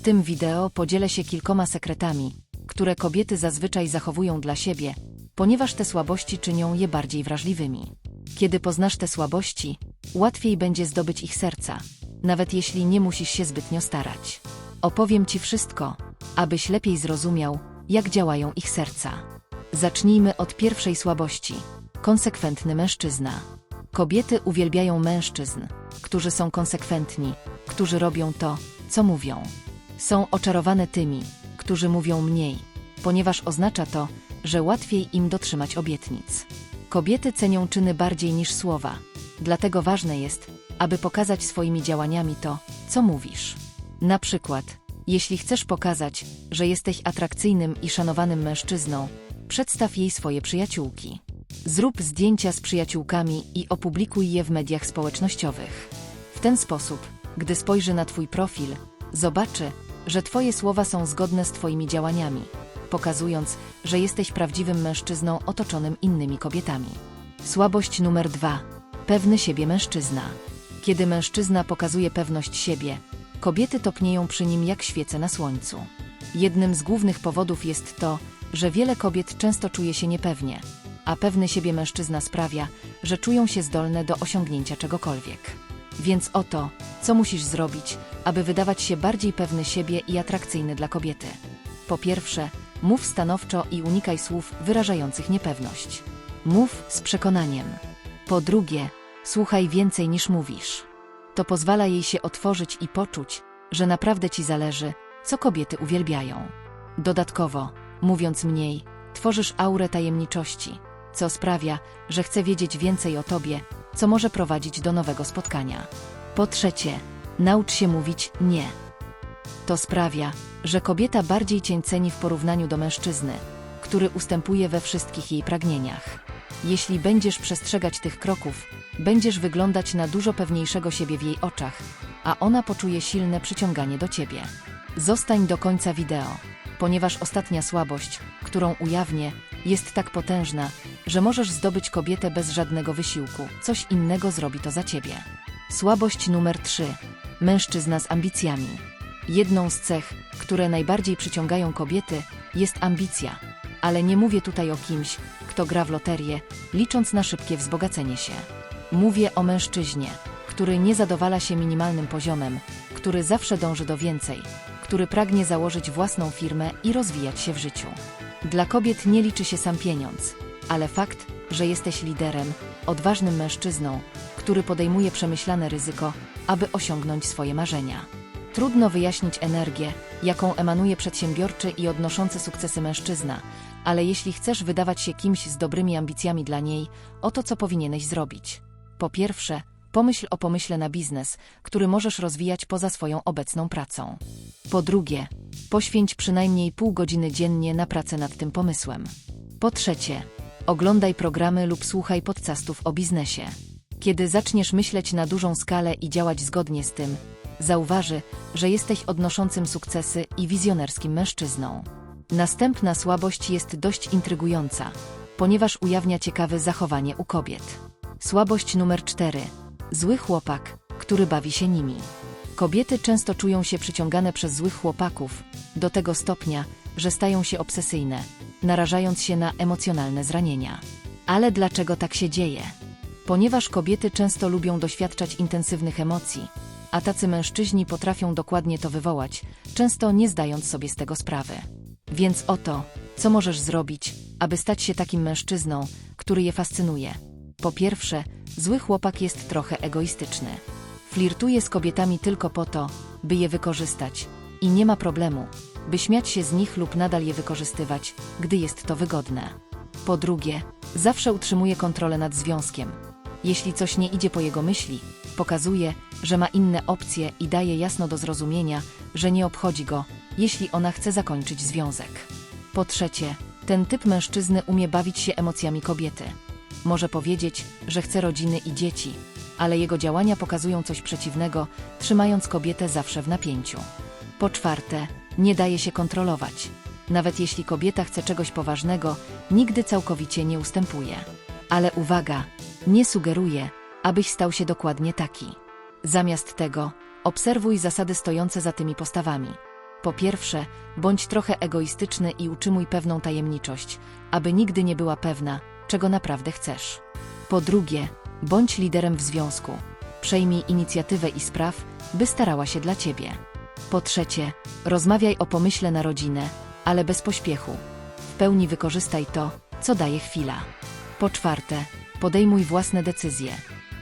W tym wideo podzielę się kilkoma sekretami, które kobiety zazwyczaj zachowują dla siebie, ponieważ te słabości czynią je bardziej wrażliwymi. Kiedy poznasz te słabości, łatwiej będzie zdobyć ich serca, nawet jeśli nie musisz się zbytnio starać. Opowiem Ci wszystko, abyś lepiej zrozumiał, jak działają ich serca. Zacznijmy od pierwszej słabości. Konsekwentny mężczyzna. Kobiety uwielbiają mężczyzn, którzy są konsekwentni, którzy robią to, co mówią. Są oczarowane tymi, którzy mówią mniej, ponieważ oznacza to, że łatwiej im dotrzymać obietnic. Kobiety cenią czyny bardziej niż słowa, dlatego ważne jest, aby pokazać swoimi działaniami to, co mówisz. Na przykład, jeśli chcesz pokazać, że jesteś atrakcyjnym i szanowanym mężczyzną, przedstaw jej swoje przyjaciółki. Zrób zdjęcia z przyjaciółkami i opublikuj je w mediach społecznościowych. W ten sposób, gdy spojrzy na Twój profil, zobaczy, że Twoje słowa są zgodne z Twoimi działaniami, pokazując, że jesteś prawdziwym mężczyzną otoczonym innymi kobietami. Słabość numer dwa. Pewny siebie mężczyzna. Kiedy mężczyzna pokazuje pewność siebie, kobiety topnieją przy nim jak świece na słońcu. Jednym z głównych powodów jest to, że wiele kobiet często czuje się niepewnie, a pewny siebie mężczyzna sprawia, że czują się zdolne do osiągnięcia czegokolwiek. Więc oto, co musisz zrobić, aby wydawać się bardziej pewny siebie i atrakcyjny dla kobiety. Po pierwsze, mów stanowczo i unikaj słów wyrażających niepewność. Mów z przekonaniem. Po drugie, słuchaj więcej niż mówisz. To pozwala jej się otworzyć i poczuć, że naprawdę ci zależy, co kobiety uwielbiają. Dodatkowo, mówiąc mniej, tworzysz aurę tajemniczości, co sprawia, że chce wiedzieć więcej o tobie, co może prowadzić do nowego spotkania. Po trzecie, naucz się mówić nie. To sprawia, że kobieta bardziej cię ceni w porównaniu do mężczyzny, który ustępuje we wszystkich jej pragnieniach. Jeśli będziesz przestrzegać tych kroków, będziesz wyglądać na dużo pewniejszego siebie w jej oczach, a ona poczuje silne przyciąganie do ciebie. Zostań do końca wideo, ponieważ ostatnia słabość, którą ujawnię, jest tak potężna, że możesz zdobyć kobietę bez żadnego wysiłku. Coś innego zrobi to za ciebie. Słabość numer 3. Mężczyzna z ambicjami. Jedną z cech, które najbardziej przyciągają kobiety, jest ambicja. Ale nie mówię tutaj o kimś, kto gra w loterię, licząc na szybkie wzbogacenie się. Mówię o mężczyźnie, który nie zadowala się minimalnym poziomem, który zawsze dąży do więcej, który pragnie założyć własną firmę i rozwijać się w życiu. Dla kobiet nie liczy się sam pieniądz, ale fakt, że jesteś liderem, odważnym mężczyzną, który podejmuje przemyślane ryzyko, aby osiągnąć swoje marzenia. Trudno wyjaśnić energię, jaką emanuje przedsiębiorczy i odnoszący sukcesy mężczyzna, ale jeśli chcesz wydawać się kimś z dobrymi ambicjami dla niej, oto co powinieneś zrobić. Po pierwsze, pomyśl o pomyśle na biznes, który możesz rozwijać poza swoją obecną pracą. Po drugie, poświęć przynajmniej pół godziny dziennie na pracę nad tym pomysłem. Po trzecie, oglądaj programy lub słuchaj podcastów o biznesie. Kiedy zaczniesz myśleć na dużą skalę i działać zgodnie z tym, zauważy, że jesteś odnoszącym sukcesy i wizjonerskim mężczyzną. Następna słabość jest dość intrygująca, ponieważ ujawnia ciekawe zachowanie u kobiet. Słabość numer 4. Zły chłopak, który bawi się nimi. Kobiety często czują się przyciągane przez złych chłopaków, do tego stopnia, że stają się obsesyjne, narażając się na emocjonalne zranienia. Ale dlaczego tak się dzieje? Ponieważ kobiety często lubią doświadczać intensywnych emocji, a tacy mężczyźni potrafią dokładnie to wywołać, często nie zdając sobie z tego sprawy. Więc oto, co możesz zrobić, aby stać się takim mężczyzną, który je fascynuje. Po pierwsze, zły chłopak jest trochę egoistyczny. Flirtuje z kobietami tylko po to, by je wykorzystać i nie ma problemu, by śmiać się z nich lub nadal je wykorzystywać, gdy jest to wygodne. Po drugie, zawsze utrzymuje kontrolę nad związkiem. Jeśli coś nie idzie po jego myśli, pokazuje, że ma inne opcje i daje jasno do zrozumienia, że nie obchodzi go, jeśli ona chce zakończyć związek. Po trzecie, ten typ mężczyzny umie bawić się emocjami kobiety. Może powiedzieć, że chce rodziny i dzieci, ale jego działania pokazują coś przeciwnego, trzymając kobietę zawsze w napięciu. Po czwarte, nie daje się kontrolować. Nawet jeśli kobieta chce czegoś poważnego, nigdy całkowicie nie ustępuje. Ale uwaga, nie sugeruje, abyś stał się dokładnie taki. Zamiast tego, obserwuj zasady stojące za tymi postawami. Po pierwsze, bądź trochę egoistyczny i utrzymuj pewną tajemniczość, aby nigdy nie była pewna, czego naprawdę chcesz. Po drugie, bądź liderem w związku. Przejmij inicjatywę i spraw, by starała się dla ciebie. Po trzecie, rozmawiaj o pomyśle na rodzinę, ale bez pośpiechu. W pełni wykorzystaj to, co daje chwila. Po czwarte, podejmuj własne decyzje.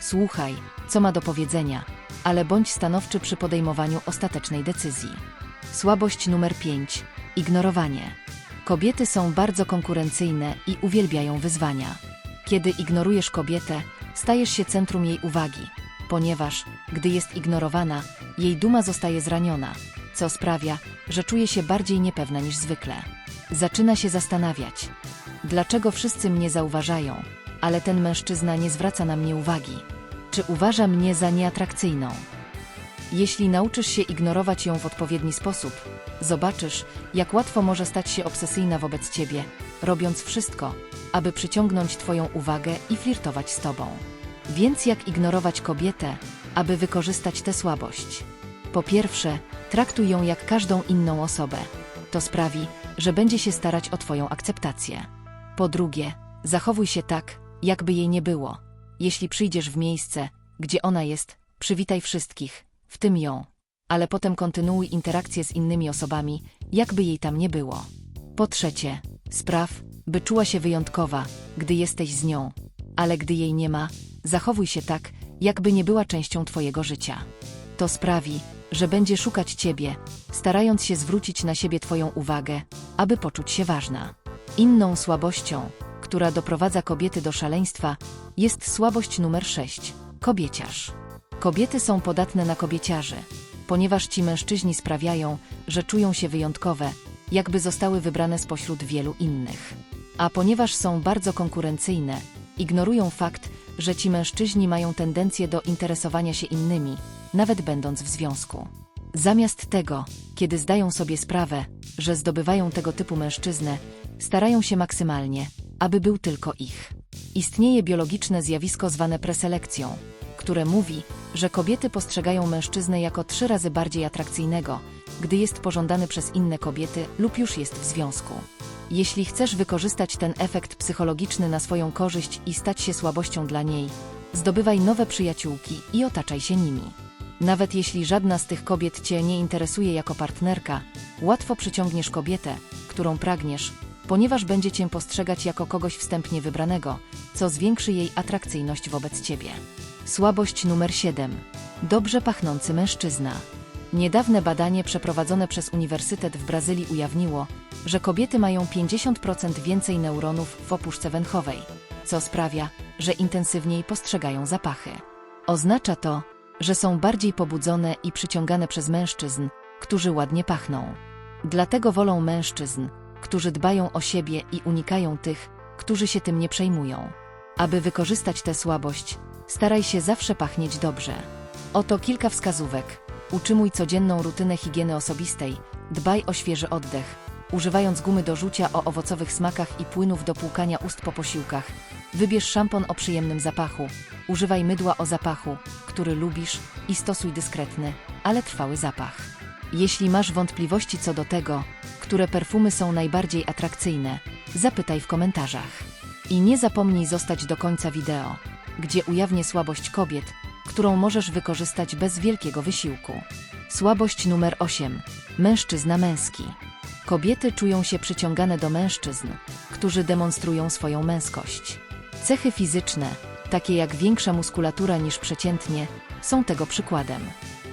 Słuchaj, co ma do powiedzenia, ale bądź stanowczy przy podejmowaniu ostatecznej decyzji. Słabość numer 5. Ignorowanie. Kobiety są bardzo konkurencyjne i uwielbiają wyzwania. Kiedy ignorujesz kobietę, stajesz się centrum jej uwagi, ponieważ, gdy jest ignorowana, jej duma zostaje zraniona, co sprawia, że czuje się bardziej niepewna niż zwykle. Zaczyna się zastanawiać, dlaczego wszyscy mnie zauważają, ale ten mężczyzna nie zwraca na mnie uwagi. Czy uważa mnie za nieatrakcyjną? Jeśli nauczysz się ignorować ją w odpowiedni sposób, zobaczysz, jak łatwo może stać się obsesyjna wobec ciebie, robiąc wszystko, aby przyciągnąć Twoją uwagę i flirtować z Tobą. Więc jak ignorować kobietę, aby wykorzystać tę słabość? Po pierwsze, traktuj ją jak każdą inną osobę. To sprawi, że będzie się starać o Twoją akceptację. Po drugie, zachowuj się tak, jakby jej nie było. Jeśli przyjdziesz w miejsce, gdzie ona jest, przywitaj wszystkich, w tym ją. Ale potem kontynuuj interakcję z innymi osobami, jakby jej tam nie było. Po trzecie, spraw, by czuła się wyjątkowa, gdy jesteś z nią. Ale gdy jej nie ma, zachowuj się tak, jakby nie była częścią Twojego życia. To sprawi, że będzie szukać Ciebie, starając się zwrócić na siebie Twoją uwagę, aby poczuć się ważna. Inną słabością, która doprowadza kobiety do szaleństwa, jest słabość numer 6 kobieciarz. Kobiety są podatne na kobieciarzy, ponieważ ci mężczyźni sprawiają, że czują się wyjątkowe, jakby zostały wybrane spośród wielu innych. A ponieważ są bardzo konkurencyjne, ignorują fakt, że ci mężczyźni mają tendencję do interesowania się innymi, nawet będąc w związku. Zamiast tego, kiedy zdają sobie sprawę, że zdobywają tego typu mężczyznę, starają się maksymalnie, aby był tylko ich. Istnieje biologiczne zjawisko zwane preselekcją, które mówi, że kobiety postrzegają mężczyznę jako trzy razy bardziej atrakcyjnego, gdy jest pożądany przez inne kobiety lub już jest w związku. Jeśli chcesz wykorzystać ten efekt psychologiczny na swoją korzyść i stać się słabością dla niej, zdobywaj nowe przyjaciółki i otaczaj się nimi. Nawet jeśli żadna z tych kobiet Cię nie interesuje jako partnerka, łatwo przyciągniesz kobietę, którą pragniesz, ponieważ będzie Cię postrzegać jako kogoś wstępnie wybranego, co zwiększy jej atrakcyjność wobec Ciebie. Słabość numer 7. Dobrze pachnący mężczyzna. Niedawne badanie przeprowadzone przez Uniwersytet w Brazylii ujawniło, że kobiety mają 50% więcej neuronów w opuszce węchowej, co sprawia, że intensywniej postrzegają zapachy. Oznacza to, że są bardziej pobudzone i przyciągane przez mężczyzn, którzy ładnie pachną. Dlatego wolą mężczyzn, którzy dbają o siebie i unikają tych, którzy się tym nie przejmują. Aby wykorzystać tę słabość, staraj się zawsze pachnieć dobrze. Oto kilka wskazówek. Utrzymuj codzienną rutynę higieny osobistej, dbaj o świeży oddech, używając gumy do rzucia o owocowych smakach i płynów do płukania ust po posiłkach. Wybierz szampon o przyjemnym zapachu, używaj mydła o zapachu, który lubisz i stosuj dyskretny, ale trwały zapach. Jeśli masz wątpliwości co do tego, które perfumy są najbardziej atrakcyjne, zapytaj w komentarzach. I nie zapomnij zostać do końca wideo, gdzie ujawnię słabość kobiet, którą możesz wykorzystać bez wielkiego wysiłku. Słabość numer 8. Mężczyzna męski. Kobiety czują się przyciągane do mężczyzn, którzy demonstrują swoją męskość. Cechy fizyczne, takie jak większa muskulatura niż przeciętnie, są tego przykładem.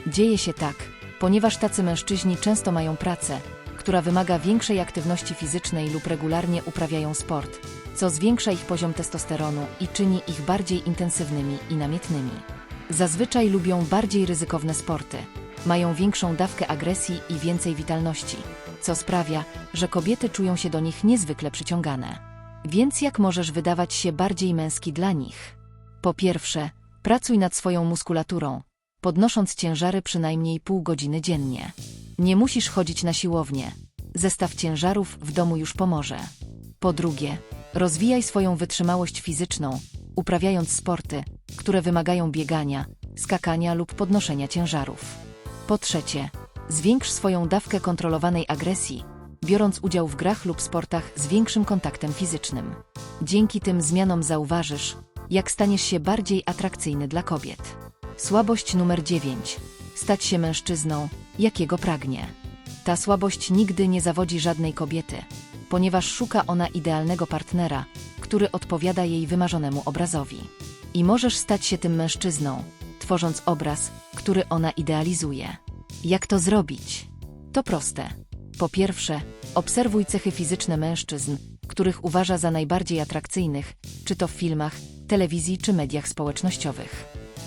Dzieje się tak, ponieważ tacy mężczyźni często mają pracę, która wymaga większej aktywności fizycznej lub regularnie uprawiają sport, co zwiększa ich poziom testosteronu i czyni ich bardziej intensywnymi i namiętnymi. Zazwyczaj lubią bardziej ryzykowne sporty, mają większą dawkę agresji i więcej witalności, co sprawia, że kobiety czują się do nich niezwykle przyciągane. Więc jak możesz wydawać się bardziej męski dla nich? Po pierwsze, pracuj nad swoją muskulaturą, podnosząc ciężary przynajmniej pół godziny dziennie. Nie musisz chodzić na siłownię. Zestaw ciężarów w domu już pomoże. Po drugie, rozwijaj swoją wytrzymałość fizyczną, uprawiając sporty, które wymagają biegania, skakania lub podnoszenia ciężarów. Po trzecie, Zwiększ swoją dawkę kontrolowanej agresji, biorąc udział w grach lub sportach z większym kontaktem fizycznym. Dzięki tym zmianom zauważysz, jak staniesz się bardziej atrakcyjny dla kobiet. Słabość numer 9. Stać się mężczyzną, jakiego pragnie. Ta słabość nigdy nie zawodzi żadnej kobiety, ponieważ szuka ona idealnego partnera, który odpowiada jej wymarzonemu obrazowi. I możesz stać się tym mężczyzną, tworząc obraz, który ona idealizuje. Jak to zrobić? To proste. Po pierwsze, obserwuj cechy fizyczne mężczyzn, których uważa za najbardziej atrakcyjnych, czy to w filmach, telewizji czy mediach społecznościowych.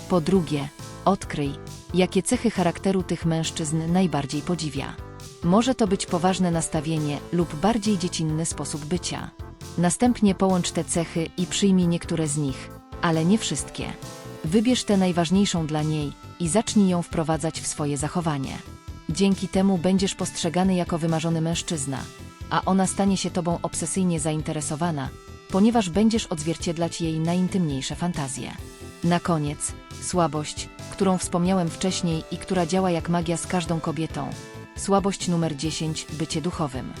Po drugie, odkryj, jakie cechy charakteru tych mężczyzn najbardziej podziwia. Może to być poważne nastawienie lub bardziej dziecinny sposób bycia. Następnie połącz te cechy i przyjmij niektóre z nich, ale nie wszystkie. Wybierz tę najważniejszą dla niej i zacznij ją wprowadzać w swoje zachowanie. Dzięki temu będziesz postrzegany jako wymarzony mężczyzna, a ona stanie się tobą obsesyjnie zainteresowana, ponieważ będziesz odzwierciedlać jej najintymniejsze fantazje. Na koniec, słabość, którą wspomniałem wcześniej i która działa jak magia z każdą kobietą. Słabość numer 10 bycie duchowym.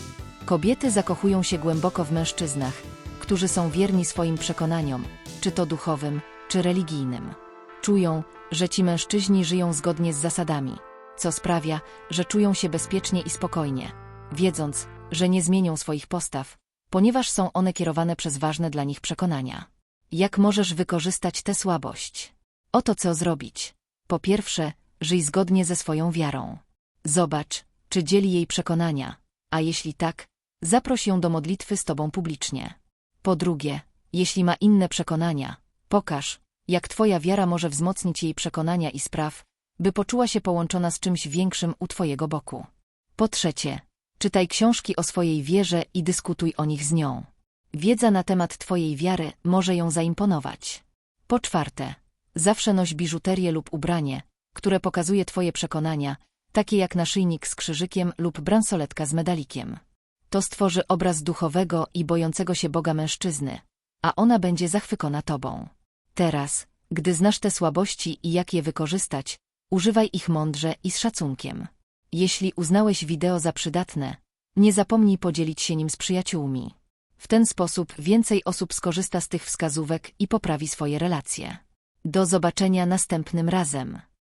Kobiety zakochują się głęboko w mężczyznach, którzy są wierni swoim przekonaniom, czy to duchowym, czy religijnym. Czują, że ci mężczyźni żyją zgodnie z zasadami, co sprawia, że czują się bezpiecznie i spokojnie, wiedząc, że nie zmienią swoich postaw, ponieważ są one kierowane przez ważne dla nich przekonania. Jak możesz wykorzystać tę słabość? Oto co zrobić. Po pierwsze, żyj zgodnie ze swoją wiarą. Zobacz, czy dzieli jej przekonania, a jeśli tak, zaproś ją do modlitwy z tobą publicznie. Po drugie, jeśli ma inne przekonania, pokaż, jak twoja wiara może wzmocnić jej przekonania i spraw, by poczuła się połączona z czymś większym u twojego boku. Po trzecie, czytaj książki o swojej wierze i dyskutuj o nich z nią. Wiedza na temat twojej wiary może ją zaimponować. Po czwarte, zawsze noś biżuterię lub ubranie, które pokazuje twoje przekonania, takie jak naszyjnik z krzyżykiem lub bransoletka z medalikiem. To stworzy obraz duchowego i bojącego się Boga mężczyzny, a ona będzie zachwycona tobą. Teraz, gdy znasz te słabości i jak je wykorzystać, używaj ich mądrze i z szacunkiem. Jeśli uznałeś wideo za przydatne, nie zapomnij podzielić się nim z przyjaciółmi. W ten sposób więcej osób skorzysta z tych wskazówek i poprawi swoje relacje. Do zobaczenia następnym razem.